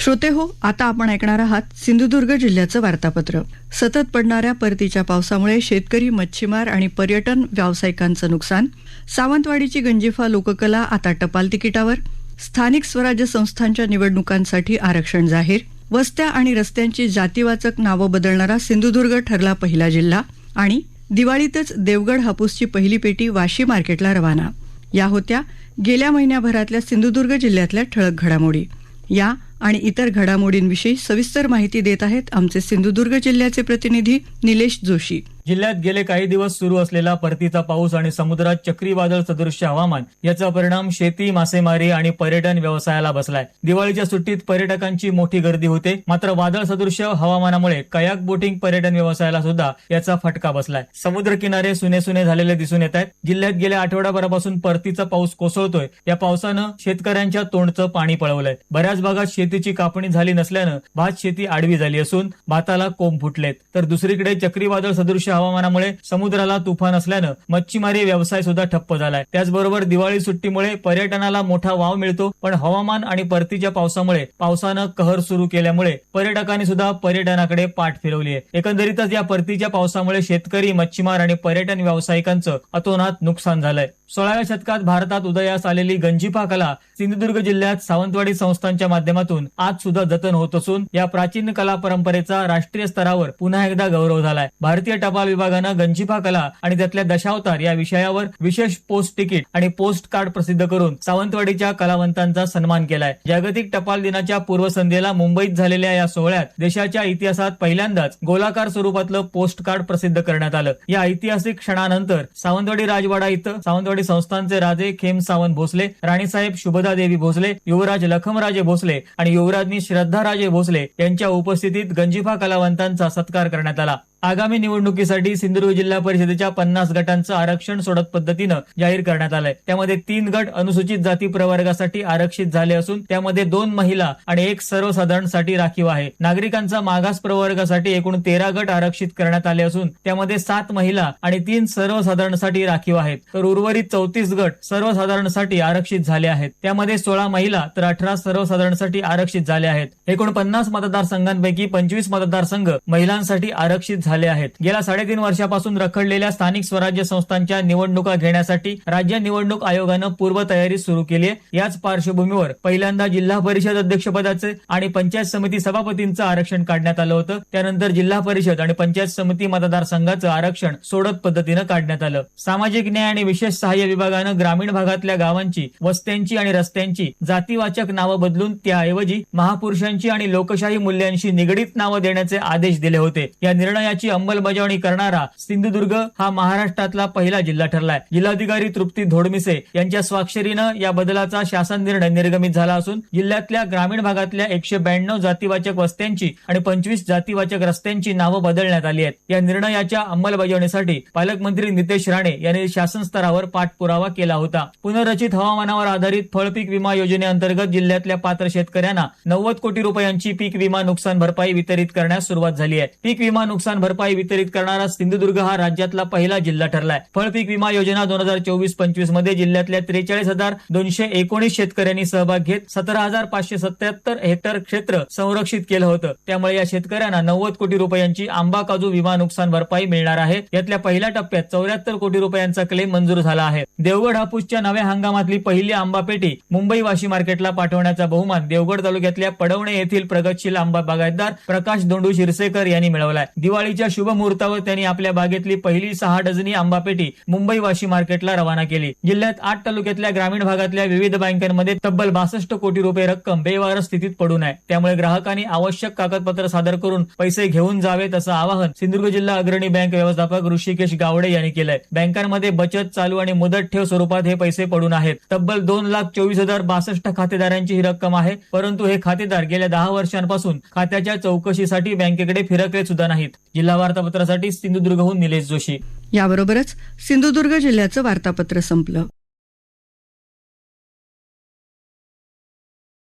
श्रोते हो आता आपण ऐकणार आहात सिंधुदुर्ग जिल्ह्याचं वार्तापत्र. सतत पडणाऱ्या परतीच्या पावसामुळे शेतकरी मच्छीमार आणि पर्यटन व्यावसायिकांचं नुकसान. सावंतवाडीची गंजिफा लोककला आता टपाल तिकिटावर. स्थानिक स्वराज्य संस्थांच्या निवडणुकांसाठी आरक्षण जाहीर. वस्त्या आणि रस्त्यांची जातीवाचक नावं बदलणारा सिंधुदुर्ग ठरला पहिला जिल्हा. आणि दिवाळीतच देवगड हापूसची पहिली पेटी वाशी मार्केटला रवाना. या होत्या गेल्या महिन्याभरातल्या सिंधुदुर्ग जिल्ह्यातल्या ठळक घडामोडी. या आणि इतर घडामोडींविषयी सविस्तर माहिती देत आहेत आमचे सिंधुदुर्ग जिल्ह्याचे प्रतिनिधी निलेश जोशी. जिल्ह्यात गेले काही दिवस सुरू असलेला परतीचा पाऊस आणि समुद्रात चक्रीवादळ सदृश्य हवामान याचा परिणाम शेती मासेमारी आणि पर्यटन व्यवसायाला बसलाय. दिवाळीच्या सुट्टीत पर्यटकांची मोठी गर्दी होते मात्र वादळ सदृश्य हवामानामुळे कयाक बोटिंग पर्यटन व्यवसायाला सुद्धा याचा फटका बसलाय. समुद्र किनारे सुने सुने झालेले दिसून येत आहेत. जिल्ह्यात गेल्या आठवड्याभरापासून परतीचा पाऊस कोसळतोय. या पावसानं शेतकऱ्यांच्या तोंडचं पाणी पळवलंय. बऱ्याच भागात शेतीची कापणी झाली नसल्यानं भात शेती आडवी झाली असून भाताला कोंब फुटलेत. तर दुसरीकडे चक्रीवादळ सदृश्य हवामानामुळे समुद्राला तुफान असल्यानं मच्छीमारी व्यवसाय सुद्धा ठप्प झालाय. त्याचबरोबर दिवाळी सुट्टीमुळे पर्यटनाला मोठा वाव मिळतो पण हवामान आणि परतीच्या पावसामुळे पावसानं कहर सुरू केल्यामुळे पर्यटकांनी सुद्धा पर्यटनाकडे पाठ फिरवली आहे एकंदरीतच या परतीच्या पावसामुळे शेतकरी मच्छीमार आणि पर्यटन व्यावसायिकांचं अतोनात नुकसान झालंय. सोळाव्या शतकात भारतात उदयास आलेली गंजिफा कला सिंधुदुर्ग जिल्ह्यात सावंतवाडी संस्थांच्या माध्यमातून आज सुद्धा जतन होत असून या प्राचीन कला परंपरेचा राष्ट्रीय स्तरावर पुन्हा एकदा गौरव झालाय. भारतीय टपाल विभागानं गंजिफा कला आणि त्यातल्या दशावतार या विषयावर विशेष पोस्ट तिकीट आणि पोस्ट कार्ड प्रसिद्ध करून सावंतवाडीच्या कलावंतांचा सन्मान केलाय. जागतिक टपाल दिनाच्या पूर्वसंध्येला मुंबईत झालेल्या या सोहळ्यात देशाच्या इतिहासात पहिल्यांदाच गोलाकार स्वरूपातलं पोस्ट कार्ड प्रसिद्ध करण्यात आलं. या ऐतिहासिक क्षणानंतर सावंतवाडी राजवाडा इथं सावंतवाडी संस्थांचे राजे खेम सावंत भोसले राणीसाहेब शुभदा देवी भोसले युवराज लखमराजे भोसले आणि युवराजनी श्रद्धाराजे भोसले यांच्या उपस्थितीत गंजिफा कलावंतांचा सत्कार करण्यात आला. आगामी निवडणुकीसाठी सिंधुदुर्ग जिल्हा परिषदेच्या पन्नास गटांचं आरक्षण सोडत पद्धतीनं जाहीर करण्यात आलंय. त्यामध्ये तीन गट अनुसूचित जाती प्रवर्गासाठी आरक्षित झाले असून त्यामध्ये दोन महिला आणि एक सर्वसाधारणसाठी राखीव आहे. नागरिकांचा मागास प्रवर्गासाठी एकूण तेरा गट आरक्षित करण्यात आले असून त्यामध्ये सात महिला आणि तीन सर्वसाधारणसाठी राखीव आहेत. तर उर्वरित चौतीस गट सर्वसाधारणसाठी आरक्षित झाले आहेत. त्यामध्ये सोळा महिला तर अठरा सर्वसाधारणसाठी आरक्षित झाले आहेत. एकूण पन्नास मतदारसंघांपैकी पंचवीस मतदारसंघ महिलांसाठी आरक्षित झाले आहेत. गेल्या साडेतीन वर्षापासून रखडलेल्या स्थानिक स्वराज्य संस्थांच्या निवडणुका घेण्यासाठी राज्य निवडणूक आयोगानं पूर्वतयारी सुरू केली आहे. याच पार्श्वभूमीवर पहिल्यांदा जिल्हा परिषद अध्यक्षपदाचे आणि पंचायत समिती सभापतींचं आरक्षण काढण्यात आलं होतं. त्यानंतर जिल्हा परिषद आणि पंचायत समिती मतदारसंघाचं आरक्षण सोडत पद्धतीनं काढण्यात आलं. सामाजिक न्याय आणि विशेष सहाय्य विभागानं ग्रामीण भागातल्या गावांची वस्त्यांची आणि रस्त्यांची जातीवाचक नावं बदलून त्याऐवजी महापुरुषांची आणि लोकशाही मूल्यांशी निगडीत नावं देण्याचे आदेश दिले होते. या निर्णयाची अंमलबजावणी करणारा सिंधुदुर्ग हा महाराष्ट्रातला पहिला जिल्हा ठरलाय. जिल्हाधिकारी तृप्ती धोडमिसे यांच्या स्वाक्षरीनं या बदलाचा शासन निर्णय निर्गमित झाला असून जिल्ह्यातल्या ग्रामीण भागातल्या एकशे ब्याण्णव जातीवाचक वस्त्यांची आणि पंचवीस जातीवाचक रस्त्यांची नावं बदलण्यात आली आहेत. या निर्णयाच्या अंमलबजावणीसाठी पालकमंत्री नितेश राणे यांनी शासन स्तरावर पाठपुरावा केला होता. पुनर्रचित हवामानावर आधारित फळपीक विमा योजनेअंतर्गत जिल्ह्यातल्या पात्र शेतकऱ्यांना नव्वद कोटी रुपयांची पीक विमा नुकसान भरपाई वितरित करण्यास सुरुवात झाली आहे. पीक विमा नुकसान भरपाई वितरित करणारा सिंधुदुर्ग हा राज्यातला पहिला जिल्हा ठरलाय. फळपीक विमा योजना दोन हजार चोवीस पंचवीसमध्ये जिल्ह्यातल्या त्रेचाळीस हजार दोनशे एकोणीस शेतकऱ्यांनी सहभाग घेत सतरा हजार पाचशे सत्याहत्तर हेक्टर क्षेत्र संरक्षित केलं होतं. त्यामुळे या शेतकऱ्यांना नव्वद कोटी रुपयांची आंबा काजू विमा नुकसान भरपाई मिळणार आहे. यातल्या पहिल्या टप्प्यात चौऱ्याहत्तर कोटी रुपयांचा क्लेम मंजूर झाला आहे. देवगड हापूसच्या नव्या हंगामातली पहिली आंबा पेटी मुंबई वाशी मार्केटला पाठवण्याचा बहुमान देवगड तालुक्यातल्या पडवणे येथील प्रगतशील आंबा बागायतदार प्रकाश दोंडू शिरसेकर यांनी मिळवलाय. दिवाळीच्या शुभ मुहूर्तावर त्यांनी आपल्या बागेतली पहिली सहा डझनी आंबा पेटी मुंबई वाशी मार्केटला रवाना केली. जिल्ह्यात आठ तालुक्यातल्या ग्रामीण भागातल्या विविध बँकांमध्ये तब्बल बासष्ट कोटी रुपये रक्कम बेवारस स्थितीत पडून आहे त्यामुळे ग्राहकांनी आवश्यक कागदपत्र सादर करून पैसे घेऊन जावेत असं आवाहन सिंधुदुर्ग जिल्हा अग्रणी बँक व्यवस्थापक ऋषिकेश गावडे यांनी केलंय. बँकांमध्ये बचत चालू आणि मुदत ठेव स्वरूपात हे पैसे पडून आहेत. तब्बल दोन लाख चोवीस हजार बासष्ट खातेदारांची ही रक्कम आहे परंतु हे खातेदार गेल्या दहा वर्षांपासून खात्याच्या चौकशीसाठी बँकेकडे फिरकले सुद्धा नाहीत जिल्हा वार्तापत्रासाठी सिंधुदुर्गहून निलेश जोशी. याबरोबरच सिंधुदुर्ग जिल्ह्याचं वार्तापत्र संपलं.